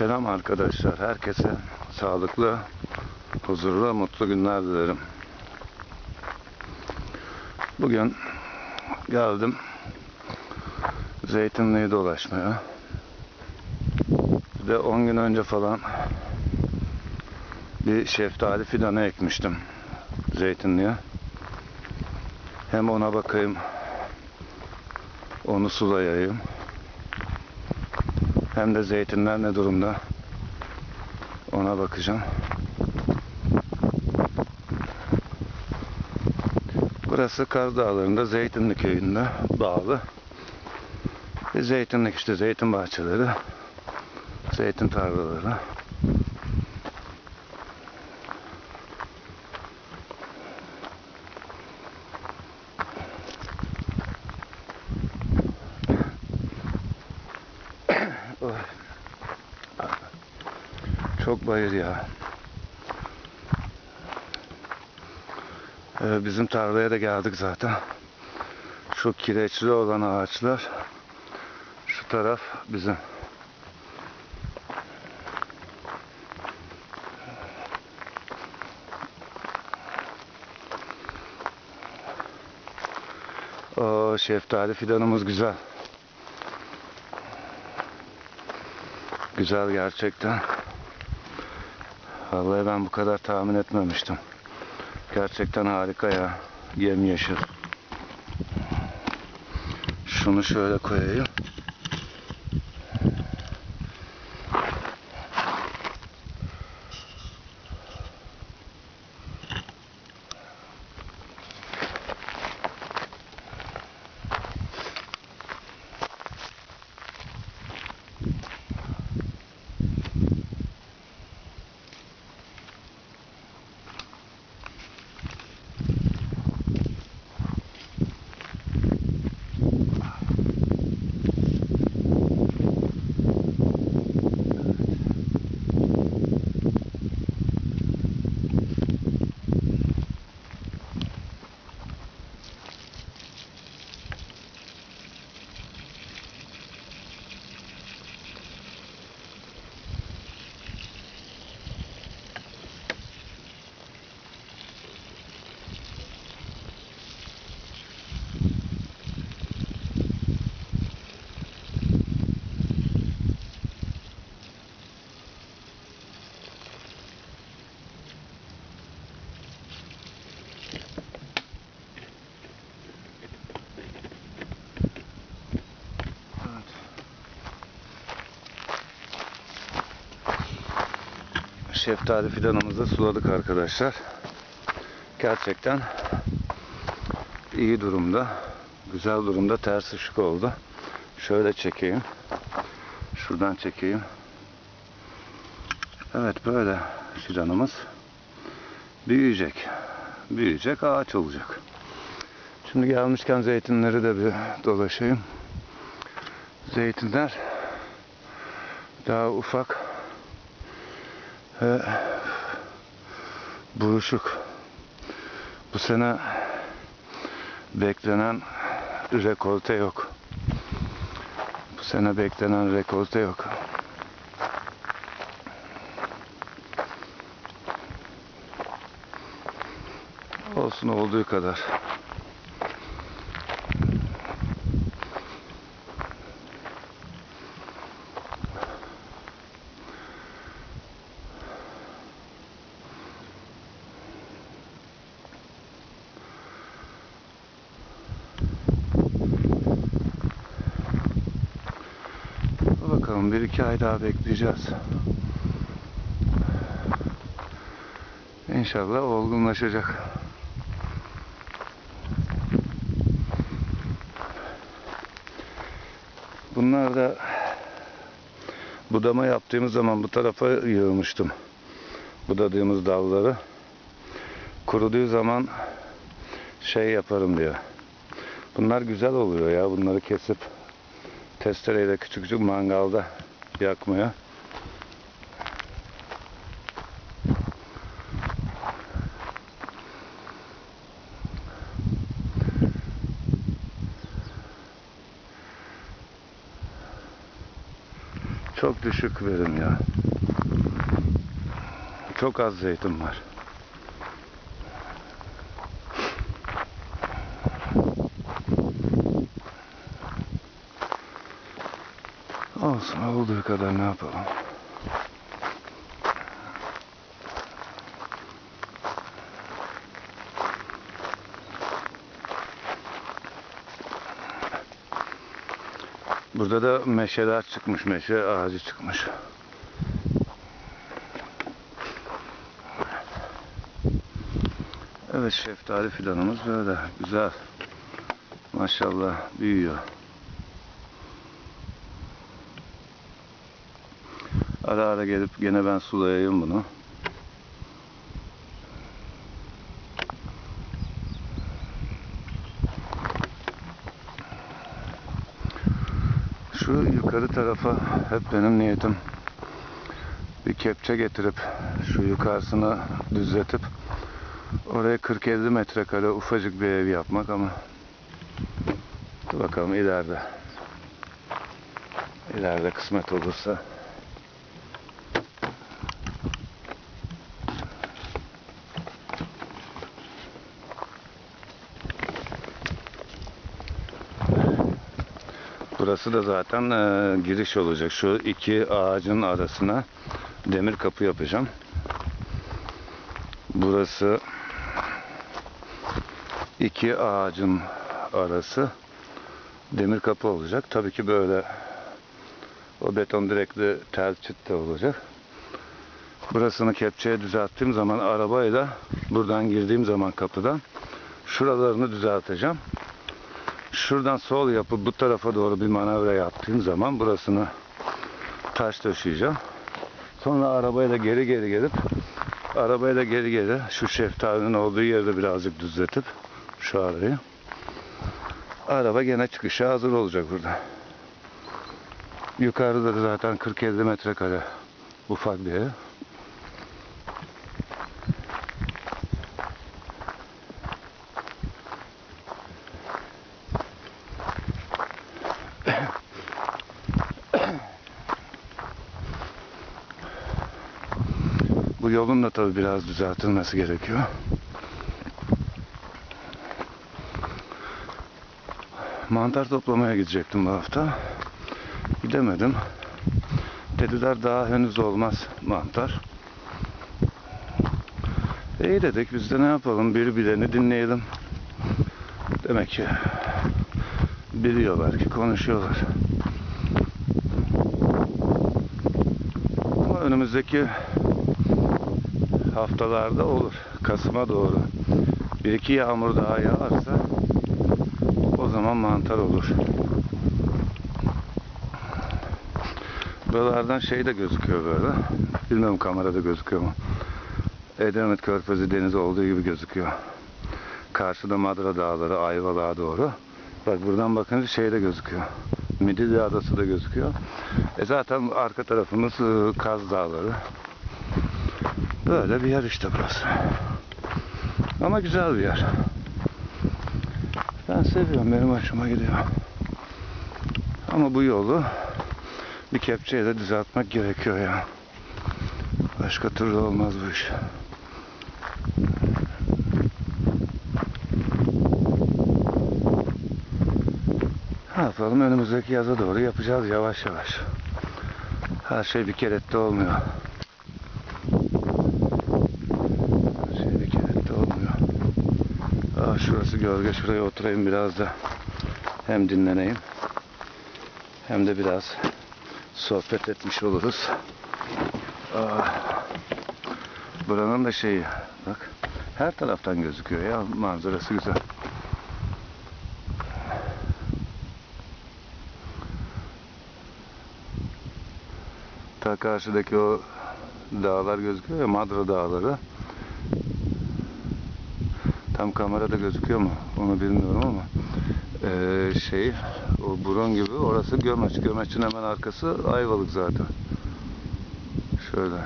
Selam arkadaşlar. Herkese sağlıklı, huzurlu, mutlu günler dilerim. Bugün geldim Zeytinli'yi dolaşmaya. Bir de 10 gün önce falan bir şeftali fidanı ekmiştim Zeytinli'ye. Hem ona bakayım, onu sulayayım. Hem de zeytinler ne durumda ona bakacağım. Burası Kaz Dağları'nda Zeytinli köyünde bağlı. Bir zeytinlik işte zeytin bahçeleri, zeytin tarlaları. Çok bayır ya. Ee, bizim tarlaya da geldik zaten. Şu kireçli olan ağaçlar. Şu taraf bizim. O şeftali fidanımız güzel. Güzel gerçekten. Vallahi ben bu kadar tahmin etmemiştim. Gerçekten harika ya. Yemyeşil. Şunu şöyle koyayım. Şeftali fidanımızı suladık arkadaşlar. Gerçekten iyi durumda. Güzel durumda. Ters ışık oldu. Şöyle çekeyim. Şuradan çekeyim. Evet böyle fidanımız büyüyecek. Büyüyecek ağaç olacak. Şimdi gelmişken zeytinleri de bir dolaşayım. Zeytinler daha ufak ve buruşuk. Bu sene beklenen rekolte yok. Bu sene beklenen rekolte yok. Olsun olduğu kadar. Bakalım bir iki ay daha bekleyeceğiz. İnşallah olgunlaşacak. Bunlar da budama yaptığımız zaman bu tarafa yığmıştım. Budadığımız dalları. Kuruduğu zaman şey yaparım diyor. Bunlar güzel oluyor ya. Bunları kesip testereyle küçük küçük mangalda yakmaya. Çok düşük verim ya. Çok az zeytin var. Olsun olduğu kadar ne yapalım. Burada da meşeler çıkmış, meşe ağacı çıkmış. Evet şeftali fidanımız böyle güzel. Maşallah büyüyor. Ara ara gelip gene ben sulayayım bunu. Şu yukarı tarafa hep benim niyetim bir kepçe getirip şu yukarısını düzletip oraya 40-50 metrekare ufacık bir ev yapmak ama bakalım ileride ileride kısmet olursa Burası da zaten e, giriş olacak. Şu iki ağacın arasına demir kapı yapacağım. Burası iki ağacın arası demir kapı olacak. Tabii ki böyle o beton direkli tel çit de olacak. Burasını kepçeye düzelttiğim zaman arabayla buradan girdiğim zaman kapıdan şuralarını düzelteceğim. Şuradan sol yapıp bu tarafa doğru bir manevra yaptığım zaman burasını taş döşeyeceğim. Sonra arabayla geri geri gelip arabayla geri geri şu şeftalinin olduğu yerde birazcık düzletip şu arayı araba gene çıkışa hazır olacak burada. Yukarıda da zaten 40-50 metrekare ufak bir ev. Bu yolun da tabii biraz düzeltilmesi gerekiyor. Mantar toplamaya gidecektim bu hafta. Gidemedim. Dediler daha henüz olmaz mantar. İyi dedik biz de ne yapalım birbirlerini dinleyelim. Demek ki biliyorlar ki konuşuyorlar. Ama önümüzdeki haftalarda olur. Kasım'a doğru. Bir iki yağmur daha yağarsa o zaman mantar olur. Buralardan şey de gözüküyor böyle. Bilmiyorum kamerada gözüküyor mu? Edremit Körfezi denizi olduğu gibi gözüküyor. Karşıda Madra Dağları, Ayvalık'a doğru. Bak buradan bakınca şey de gözüküyor. Midilli Adası da gözüküyor. E zaten arka tarafımız ıı, Kaz Dağları. Böyle bir yer işte burası. Ama güzel bir yer. Ben seviyorum. Benim hoşuma gidiyor. Ama bu yolu bir kepçeyle düzeltmek gerekiyor ya. Başka türlü olmaz bu iş. Ne yapalım önümüzdeki yaza doğru yapacağız yavaş yavaş. Her şey bir kerette olmuyor. Her şey bir kerette olmuyor. Aa, şurası gölge şuraya oturayım biraz da hem dinleneyim hem de biraz sohbet etmiş oluruz. Aa, buranın da şeyi bak her taraftan gözüküyor ya manzarası güzel. Ta karşıdaki o dağlar gözüküyor ya Madra dağları. Tam kamerada gözüküyor mu? Onu bilmiyorum ama eee, şey o burun gibi orası Gömeç. Gömeç'in hemen arkası Ayvalık zaten. Şöyle.